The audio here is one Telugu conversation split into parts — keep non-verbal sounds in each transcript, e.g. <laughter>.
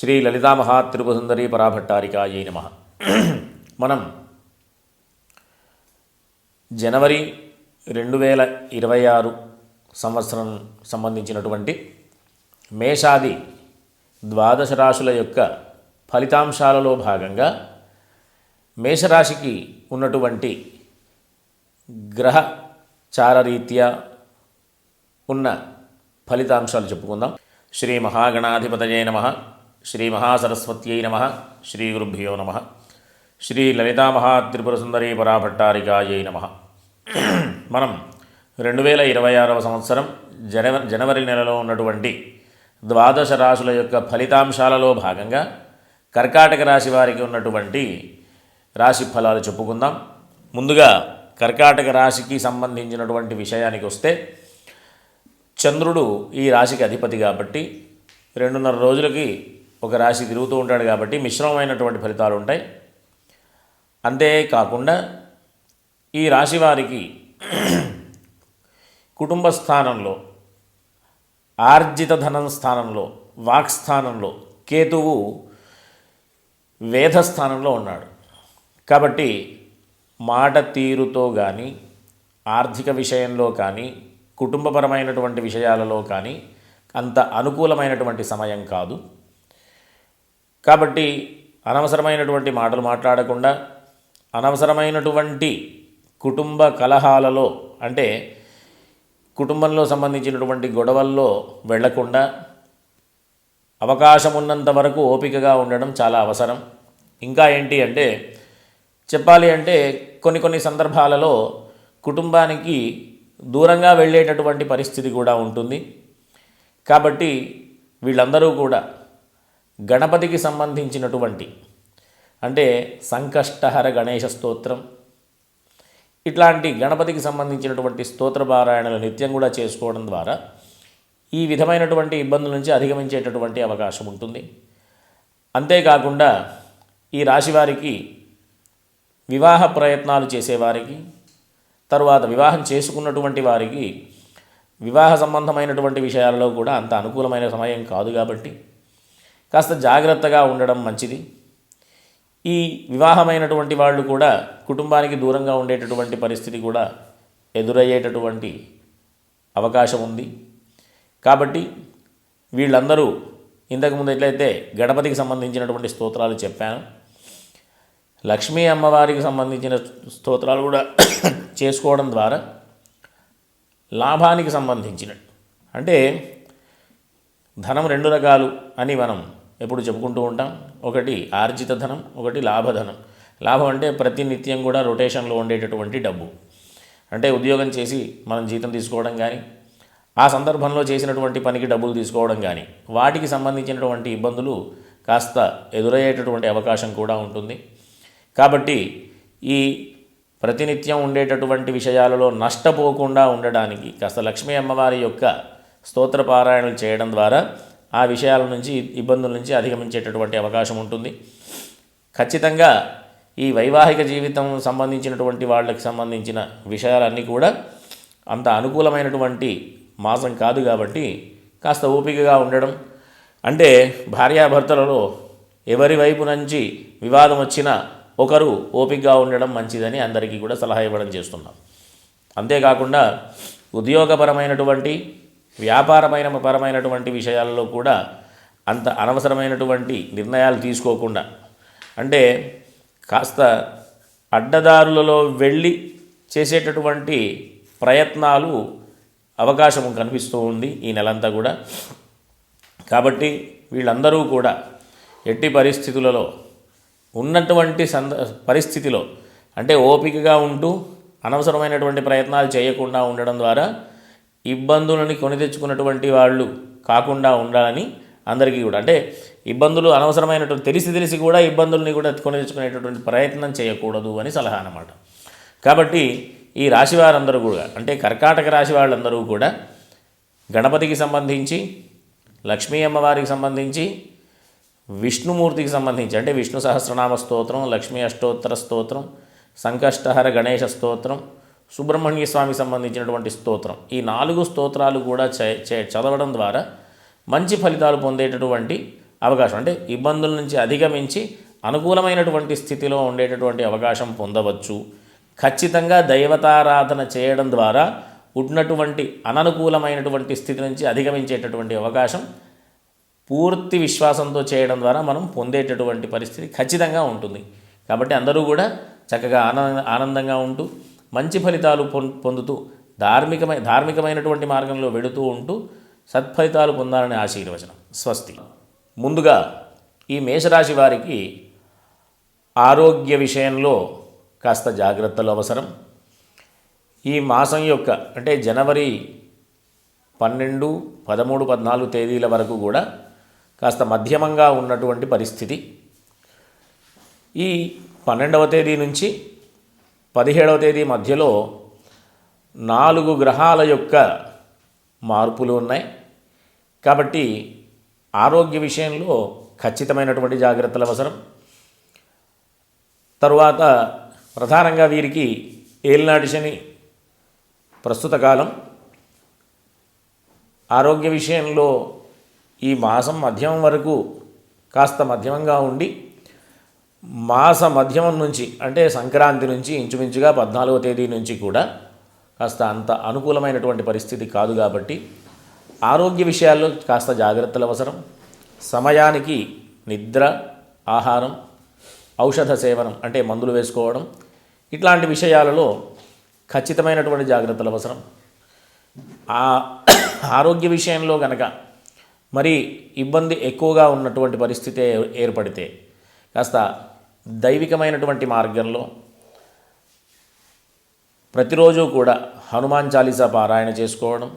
శ్రీ లలితామహా మహాత్రిపుసుందరీ పరాభట్టారికాయ నమ. మనం జనవరి రెండు వేల ఇరవై ఆరు సంవత్సరం సంబంధించినటువంటి మేషాది ద్వాదశ రాశుల యొక్క ఫలితాంశాలలో భాగంగా మేషరాశికి ఉన్నటువంటి గ్రహ చారరీత్యా ఉన్న ఫలితాంశాలు చెప్పుకుందాం. శ్రీ మహాగణాధిపతయే నమ. శ్రీ మహాసరస్వత్యై నమ శ్రీ గురుభ్యో నమ శ్రీ లలితా మహాత్రిపుర సుందరీ పరాభట్టారికాయై నమ. మనం రెండు వేల ఇరవై ఆరవ సంవత్సరం జనవరి జనవరి నెలలో ఉన్నటువంటి ద్వాదశ రాశుల యొక్క ఫలితాంశాలలో భాగంగా కర్కాటక రాశి వారికి ఉన్నటువంటి రాశి ఫలాలు చెప్పుకుందాం. ముందుగా కర్కాటక రాశికి సంబంధించినటువంటి విషయానికి వస్తే చంద్రుడు ఈ రాశికి అధిపతి కాబట్టి రెండున్నర రోజులకి ఒక రాశి తిరుగుతూ ఉంటాడు కాబట్టి మిశ్రమమైనటువంటి ఫలితాలు ఉంటాయి. అంతేకాకుండా ఈ రాశి వారికి <clears throat> కుటుంబ స్థానంలో ఆర్జిత ధనం స్థానంలో వాక్ స్థానంలో కేతువు వేధ స్థానంలో ఉన్నాడు. కాబట్టి మాట తీరుతో కానీ ఆర్థిక విషయంలో కానీ కుటుంబపరమైనటువంటి విషయాలలో కానీ అంత అనుకూలమైనటువంటి సమయం కాదు. కాబట్టి అనవసరమైనటువంటి మాటలు మాట్లాడకుండా అనవసరమైనటువంటి కుటుంబ కలహాలలో అంటే కుటుంబంలో సంబంధించినటువంటి గొడవల్లో వెళ్ళకుండా అవకాశం ఉన్నంత వరకు ఓపికగా ఉండడం చాలా అవసరం. ఇంకా ఏంటి అంటే చెప్పాలి అంటే కొన్ని కొన్ని సందర్భాలలో కుటుంబానికి దూరంగా వెళ్ళేటటువంటి పరిస్థితి కూడా ఉంటుంది. కాబట్టి వీళ్ళందరూ కూడా గణపతికి సంబంధించినటువంటి అంటే సంకష్టహర గణేశ స్తోత్రం. ఇట్లాంటి గణపతికి సంబంధించినటువంటి స్తోత్ర పారాయణలు నిత్యం కూడా చేసుకోవడం ద్వారా ఈ విధమైనటువంటి ఇబ్బందుల నుంచి అధిగమించేటటువంటి అవకాశం ఉంటుంది. అంతేకాకుండా ఈ రాశి వారికి వివాహ ప్రయత్నాలు చేసేవారికి తరువాత వివాహం చేసుకున్నటువంటి వారికి వివాహ సంబంధమైనటువంటి విషయాలలో కూడా అంత అనుకూలమైన సమయం కాదు కాబట్టి కాస్త జాగ్రత్తగా ఉండడం మంచిది. ఈ వివాహమైనటువంటి వాళ్ళు కూడా కుటుంబానికి దూరంగా ఉండేటటువంటి పరిస్థితి కూడా ఎదురయ్యేటటువంటి అవకాశం ఉంది. కాబట్టి వీళ్ళందరూ ఇంతకుముందు ఎట్లయితే గణపతికి సంబంధించినటువంటి స్తోత్రాలు చెప్పాను లక్ష్మీ అమ్మవారికి సంబంధించిన స్తోత్రాలు కూడా <coughs> చేసుకోవడం ద్వారా లాభానికి సంబంధించిన అంటే ధనం రెండు రకాలు అని మనం ఎప్పుడు చెప్పుకుంటూ ఉంటాం. ఒకటి ఆర్జిత ధనం ఒకటి లాభధనం. లాభం అంటే ప్రతినిత్యం కూడా రొటేషన్లో ఉండేటటువంటి డబ్బు. అంటే ఉద్యోగం చేసి మనం జీతం తీసుకోవడం కానీ ఆ సందర్భంలో చేసినటువంటి పనికి డబ్బులు తీసుకోవడం కానీ వాటికి సంబంధించినటువంటి ఇబ్బందులు కాస్త ఎదురయ్యేటటువంటి అవకాశం కూడా ఉంటుంది. కాబట్టి ఈ ప్రతినిత్యం ఉండేటటువంటి విషయాలలో నష్టపోకుండా ఉండడానికి కాస్త లక్ష్మీ అమ్మవారి యొక్క స్తోత్ర పారాయణలు చేయడం ద్వారా ఆ విషయాల నుంచి ఇబ్బందుల నుంచి అధిగమించేటటువంటి అవకాశం ఉంటుంది. ఖచ్చితంగా ఈ వైవాహిక జీవితం సంబంధించినటువంటి వాళ్ళకి సంబంధించిన విషయాలన్నీ కూడా అంత అనుకూలమైనటువంటి మాసం కాదు కాబట్టి కాస్త ఓపికగా ఉండడం. అంటే భార్యాభర్తలలో ఎవరి వైపు నుంచి వివాదం వచ్చినా ఒకరు ఓపికగా ఉండడం మంచిదని అందరికీ కూడా సలహా ఇవ్వడం చేస్తున్నాం. అంతేకాకుండా ఉద్యోగపరమైనటువంటి వ్యాపారమైన పరమైనటువంటి విషయాలలో కూడా అంత అనవసరమైనటువంటి నిర్ణయాలు తీసుకోకుండా అంటే కాస్త అడ్డదారులలో వెళ్ళి చేసేటటువంటి ప్రయత్నాలు అవకాశం కనిపిస్తూ ఉంది ఈ నెలంతా కూడా. కాబట్టి వీళ్ళందరూ కూడా ఎట్టి పరిస్థితులలో ఉన్నటువంటి సంద పరిస్థితిలో అంటే ఓపికగా ఉంటూ అనవసరమైనటువంటి ప్రయత్నాలు చేయకుండా ఉండడం ద్వారా ఇబ్బందులని కొని తెచ్చుకున్నటువంటి వాళ్ళు కాకుండా ఉండాలని అందరికీ కూడా. అంటే ఇబ్బందులు అనవసరమైనటువంటి తెలిసి తెలిసి కూడా ఇబ్బందుల్ని కూడా కొని తెచ్చుకునేటటువంటి ప్రయత్నం చేయకూడదు అని సలహా అన్నమాట. కాబట్టి ఈ రాశి వారందరూ కూడా అంటే కర్కాటక రాశి వాళ్ళందరూ కూడా గణపతికి సంబంధించి లక్ష్మీ అమ్మవారికి సంబంధించి విష్ణుమూర్తికి సంబంధించి అంటే విష్ణు సహస్రనామ స్తోత్రం లక్ష్మీ అష్టోత్తర స్తోత్రం సంకష్టహర గణేశ స్తోత్రం సుబ్రహ్మణ్య స్వామికి సంబంధించినటువంటి స్తోత్రం. ఈ నాలుగు స్తోత్రాలు కూడా చదవడం ద్వారా మంచి ఫలితాలు పొందేటటువంటి అవకాశం అంటే ఇబ్బందుల నుంచి అధిగమించి అనుకూలమైనటువంటి స్థితిలో ఉండేటటువంటి అవకాశం పొందవచ్చు. ఖచ్చితంగా దైవతారాధన చేయడం ద్వారా ఉన్నటువంటి అననుకూలమైనటువంటి స్థితి నుంచి అధిగమించేటటువంటి అవకాశం పూర్తి విశ్వాసంతో చేయడం ద్వారా మనం పొందేటటువంటి పరిస్థితి ఖచ్చితంగా ఉంటుంది. కాబట్టి అందరూ కూడా చక్కగా ఆనంద ఆనందంగా ఉంటూ మంచి ఫలితాలు పొం- పొందుతూ ధార్మికమై ధార్మికమైనటువంటి మార్గంలో వెడుతూ ఉంటూ సత్ఫలితాలు పొందాలని ఆశీర్వచనం. స్వస్తి. ముందుగా ఈ మేషరాశి వారికి ఆరోగ్య విషయంలో కాస్త జాగ్రత్తలు అవసరం. ఈ మాసం యొక్క అంటే జనవరి పన్నెండు పదమూడు పద్నాలుగు తేదీల వరకు కూడా కాస్త మధ్యమంగా ఉన్నటువంటి పరిస్థితి. ఈ పన్నెండవ తేదీ నుంచి పదిహేడవ తేదీ మధ్యలో నాలుగు గ్రహాల యొక్క మార్పులు ఉన్నాయి. కాబట్టి ఆరోగ్య విషయంలో ఖచ్చితమైనటువంటి జాగ్రత్తలు అవసరం. తరువాత ప్రధానంగా వీరికి ఏలినాటి శని ప్రస్తుత కాలం. ఆరోగ్య విషయంలో ఈ మాసం మధ్యం వరకు కాస్త మధ్యమంగా ఉండి మాస మధ్యమం నుంచి అంటే సంక్రాంతి నుంచి ఇంచుమించుగా పద్నాలుగో తేదీ నుంచి కూడా కాస్త అంత అనుకూలమైనటువంటి పరిస్థితి కాదు కాబట్టి ఆరోగ్య విషయాల్లో కాస్త జాగ్రత్తలు అవసరం. సమయానికి నిద్ర ఆహారం ఔషధ సేవనం అంటే మందులు వేసుకోవడం ఇట్లాంటి విషయాలలో ఖచ్చితమైనటువంటి జాగ్రత్తలు అవసరం. ఆ ఆరోగ్య విషయంలో గనక మరి ఇబ్బంది ఎక్కువగా ఉన్నటువంటి పరిస్థితి ఏ- ఏర్పడితే కాస్త దైవికమైనటువంటి మార్గంలో ప్రతిరోజు కూడా హనుమాన్ చాలీసా పారాయణ చేసుకోవడం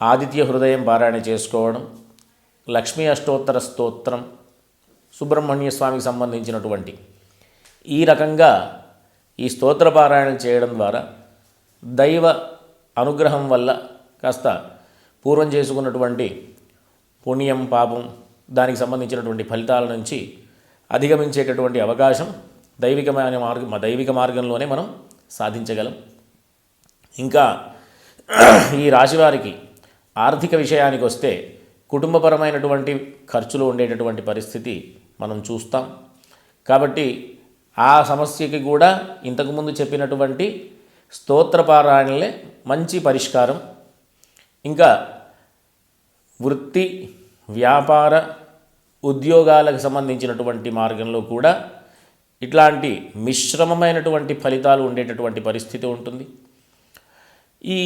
ఆదిత్య హృదయం పారాయణ చేసుకోవడం లక్ష్మీ అష్టోత్తర స్తోత్రం సుబ్రహ్మణ్య స్వామికి సంబంధించినటువంటి ఈ రకంగా ఈ స్తోత్ర పారాయణ చేయడం ద్వారా దైవ అనుగ్రహం వల్ల కాస్త పూర్వం చేసుకున్నటువంటి పుణ్యం పాపం దానికి సంబంధించినటువంటి ఫలితాల నుంచి అధిగమించేటటువంటి అవకాశం దైవికమైన మార్గం దైవిక మార్గంలోనే మనం సాధించగలం. ఇంకా ఈ రాశివారికి ఆర్థిక విషయానికి వస్తే కుటుంబపరమైనటువంటి ఖర్చులు ఉండేటటువంటి పరిస్థితి మనం చూస్తాం. కాబట్టి ఆ సమస్యకి కూడా ఇంతకుముందు చెప్పినటువంటి స్తోత్రపారాయణలే మంచి పరిష్కారం. ఇంకా వృత్తి వ్యాపార ఉద్యోగాలకు సంబంధించినటువంటి మార్గంలో కూడా ఇట్లాంటి మిశ్రమమైనటువంటి ఫలితాలు ఉండేటటువంటి పరిస్థితి ఉంటుంది. ఈ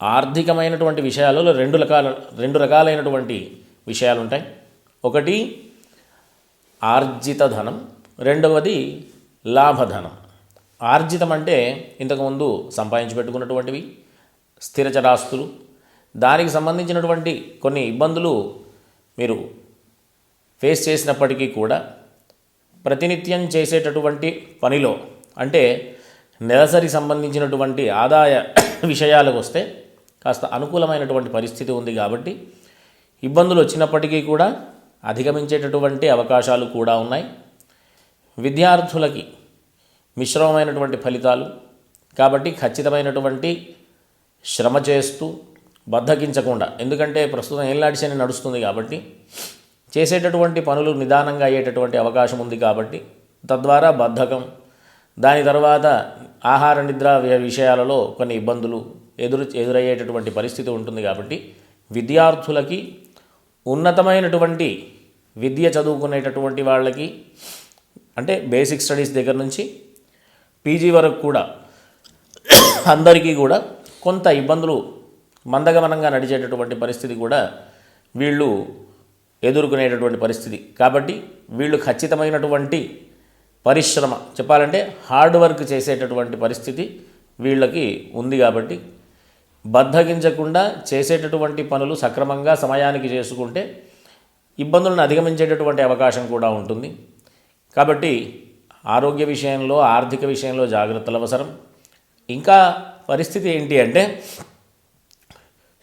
ఆర్థికమైనటువంటి విషయాలలో రెండు రకాల రెండు రకాలైనటువంటి విషయాలు ఉంటాయి. ఒకటి ఆర్జిత ధనం రెండవది లాభధనం. ఆర్జితం అంటే ఇంతకుముందు సంపాదించి పెట్టుకున్నటువంటివి స్థిరచరాస్తులు దానికి సంబంధించినటువంటి కొన్ని ఇబ్బందులు మీరు ఫేస్ చేసినప్పటికీ కూడా ప్రతినిత్యం చేసేటటువంటి పనిలో అంటే నెలసరి సంబంధించినటువంటి ఆదాయ విషయాలకు వస్తే కాస్త అనుకూలమైనటువంటి పరిస్థితి ఉంది కాబట్టి ఇబ్బందులు వచ్చినప్పటికీ కూడా అధిగమించేటటువంటి అవకాశాలు కూడా ఉన్నాయి. విద్యార్థులకి మిశ్రమమైనటువంటి ఫలితాలు కాబట్టి ఖచ్చితమైనటువంటి శ్రమ చేస్తూ బద్ధకించకుండా ఎందుకంటే ప్రస్తుతం ఏళ్ళనాటి నడుస్తుంది కాబట్టి చేసేటటువంటి పనులు నిదానంగా అయ్యేటటువంటి అవకాశం ఉంది కాబట్టి తద్వారా బద్ధకం దాని తర్వాత ఆహార నిద్ర విషయాలలో కొన్ని ఇబ్బందులు ఎదురు ఎదురయ్యేటటువంటి పరిస్థితి ఉంటుంది కాబట్టి విద్యార్థులకి ఉన్నతమైనటువంటి విద్య చదువుకునేటటువంటి వాళ్ళకి అంటే బేసిక్ స్టడీస్ దగ్గర నుంచి పీజీ వరకు కూడా అందరికీ కూడా కొంత ఇబ్బందులు మందగమనంగా నడిచేటటువంటి పరిస్థితి కూడా వీళ్ళు ఎదుర్కొనేటటువంటి పరిస్థితి. కాబట్టి వీళ్ళు ఖచ్చితమైనటువంటి పరిశ్రమ చెప్పాలంటే హార్డ్ వర్క్ చేసేటటువంటి పరిస్థితి వీళ్ళకి ఉంది కాబట్టి బద్ధగించకుండా చేసేటటువంటి పనులు సక్రమంగా సమయానికి చేసుకుంటే ఇబ్బందులను అధిగమించేటటువంటి అవకాశం కూడా ఉంటుంది. కాబట్టి ఆరోగ్య విషయంలో ఆర్థిక విషయంలో జాగ్రత్తలు అవసరం. ఇంకా పరిస్థితి ఏంటి అంటే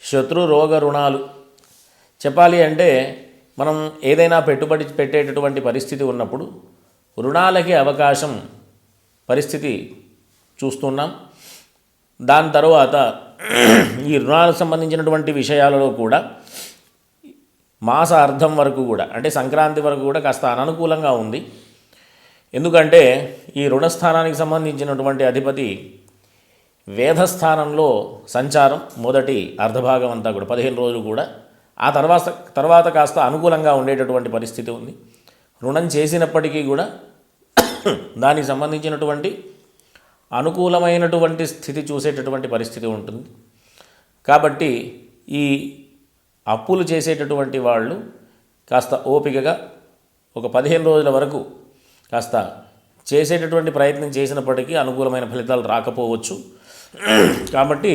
శత్రు రోగ రుణాలు. చెప్పాలి అంటే మనం ఏదైనా పెట్టుబడి పెట్టేటటువంటి పరిస్థితి ఉన్నప్పుడు రుణాలకి అవకాశం పరిస్థితి చూస్తున్నాం. దాని తర్వాత ఈ రుణాలకు సంబంధించినటువంటి విషయాలలో కూడా మాస అర్థం వరకు కూడా అంటే సంక్రాంతి వరకు కూడా కాస్త అననుకూలంగా ఉంది. ఎందుకంటే ఈ రుణస్థానానికి సంబంధించినటువంటి అధిపతి వేధస్థానంలో సంచారం మొదటి అర్ధభాగం అంతా కూడా పదిహేను రోజులు కూడా. ఆ తర్వాత తర్వాత కాస్త అనుకూలంగా ఉండేటటువంటి పరిస్థితి ఉంది. రుణం చేసినప్పటికీ కూడా <coughs> దానికి సంబంధించినటువంటి అనుకూలమైనటువంటి స్థితి చూసేటటువంటి పరిస్థితి ఉంటుంది. కాబట్టి ఈ అప్పులు చేసేటటువంటి వాళ్ళు కాస్త ఓపికగా ఒక పదిహేను రోజుల వరకు కాస్త చేసేటటువంటి ప్రయత్నం చేసినప్పటికీ అనుకూలమైన ఫలితాలు రాకపోవచ్చు. కాబట్టి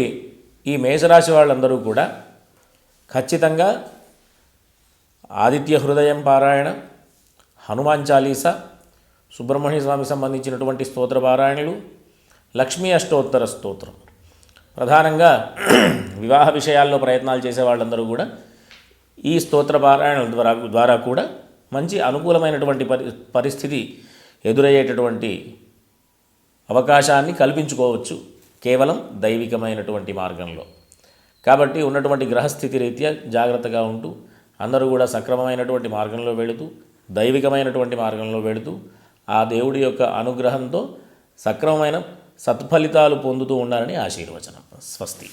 ఈ మేషరాశి వాళ్ళందరూ కూడా ఖచ్చితంగా ఆదిత్య హృదయం పారాయణ హనుమాన్ చాలీసా సుబ్రహ్మణ్య స్వామికి సంబంధించినటువంటి స్తోత్ర పారాయణలు లక్ష్మీ అష్టోత్తర స్తోత్రం. ప్రధానంగా వివాహ విషయాల్లో ప్రయత్నాలు చేసే వాళ్ళందరూ కూడా ఈ స్తోత్ర పారాయణల ద్వారా ద్వారా కూడా మంచి అనుకూలమైనటువంటి పరి పరిస్థితి ఎదురయ్యేటటువంటి అవకాశాన్ని కల్పించుకోవచ్చు. కేవలం దైవికమైనటువంటి మార్గంలో. కాబట్టి ఉన్నటువంటి గ్రహస్థితి రీత్యా జాగ్రత్తగా ఉంటూ అందరూ కూడా సక్రమమైనటువంటి మార్గంలో వెళుతూ దైవికమైనటువంటి మార్గంలో వెళుతూ ఆ దేవుడి యొక్క అనుగ్రహంతో సక్రమమైన సత్ఫలితాలు పొందుతూ ఉండాలని ఆశీర్వచనం. స్వస్తి.